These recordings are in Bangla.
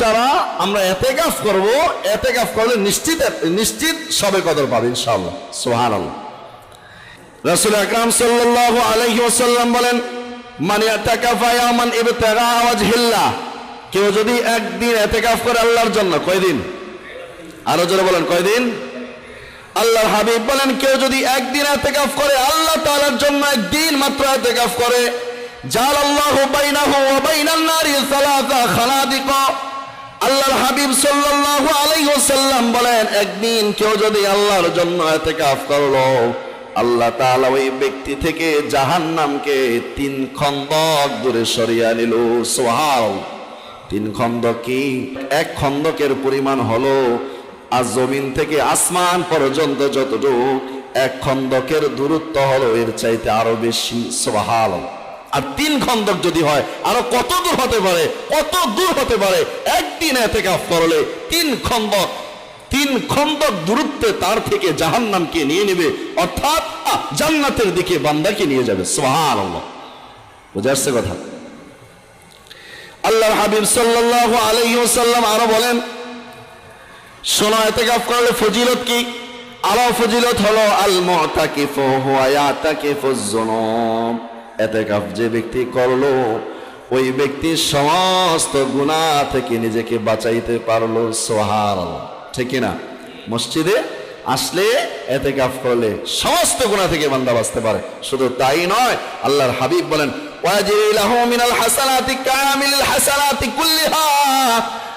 যারা আমরা এতে কাজ করব এতে কাজ করলে নিশ্চিত নিশ্চিত সবে কদর পাবে সোহান রাসূল আকরাম সাল্লাল্লাহু আলাইহি ওয়াসাল্লাম বলেন, মান ইবতাগা ওয়াজহিল্লাহ। কেউ যদি একদিন এতেকাফ করে আল্লাহর জন্য, কয়দিন? আরও জোরে বলেন, কয়দিন? আল্লাহর হাবিব বলেন, কেউ যদি একদিন এতেকাফ করে আল্লাহ তাআলার জন্য একদিন মাত্র এতেকাফ করে জাল আল্লাহু বাইনাহু ওয়া বাইনান নারি আল্লাহর হাবিব সাল্লাল্লাহু আলাইহি ওয়াসাল্লাম বলেন, একদিন কেউ যদি আল্লাহর জন্য এতেকাফ করল, আল্লাহ তাআলা ওই ব্যক্তি থেকে জাহান্নামকে তিন খন্দক দূরে সরিয়ে নিল। সুবহানাল্লাহ। তিন খন্দক কি? এক খন্দকের পরিমাণ হলো আর জমিন থেকে আসমান পর্যন্ত যতটুকু, এক খন্দকের দূরত্ব হলো এর চাইতে আরও বেশি। সোহাল আর তিন খন্দক যদি হয়, আরও কত দূর হতে পারে? কত দূর হতে পারে? একদিন এতে কাফ করলে তিন খন্দক তিন খন্দক দূরত্বে তার থেকে জাহান্নামকে নিয়ে নেবে। অর্থাৎ জান্নাতের দিকে বান্দাকে নিয়ে যাবে। সোহাল বুঝে আসছে কথা? আল্লাহর হাবিব সাল্লাল্লাহু আলাইহি ওয়াসাল্লাম আরও বলেন, শোনো এতেকাফ করলে ফজিলত কি? আরও ফজিলত হলো আল মুতাকিফু হুয়া ইয়াতাকিফুজ যুনুব এতেকাফ যে ব্যক্তি করল, ওই ব্যক্তি সমস্ত গুনাহ থেকে নিজেকে বাঁচাইতে পারল, সুবহানাল্লাহ। ঠিক না মসজিদে আসলে এতেকাফ করলে সমস্ত গুণা থেকে বান্দা বাঁচতে পারে। শুধু তাই নয়, আল্লাহর হাবিব বলেন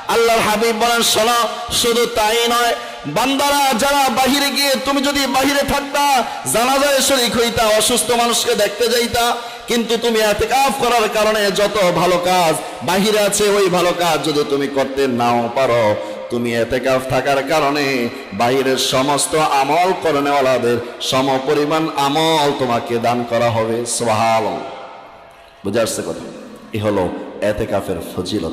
আল্লাহর হাবিব বলেন, শোনো, শুধু তাই নয় বান্দারা, যারা বাহিরে গিয়ে তুমি যদি বাহিরে থাকতা, জানাজায় শরীক হইতা, অসুস্থ মানুষকে দেখতে যাইতা, কিন্তু তুমি এতেকাফ করার কারণে যত ভালো কাজ বাহিরে আছে, ওই ভালো কাজ যদি তুমি করতে নাও পারো। তুমি এতেকাফ থাকার কারণে বাহিরের সমস্ত আমল করণেওয়ালাদের সম পরিমাণ আমল তোমাকে দান করা হবে। সোহাল বুঝে আসছে কথা? এ হলো এতেকাফের ফজিলত।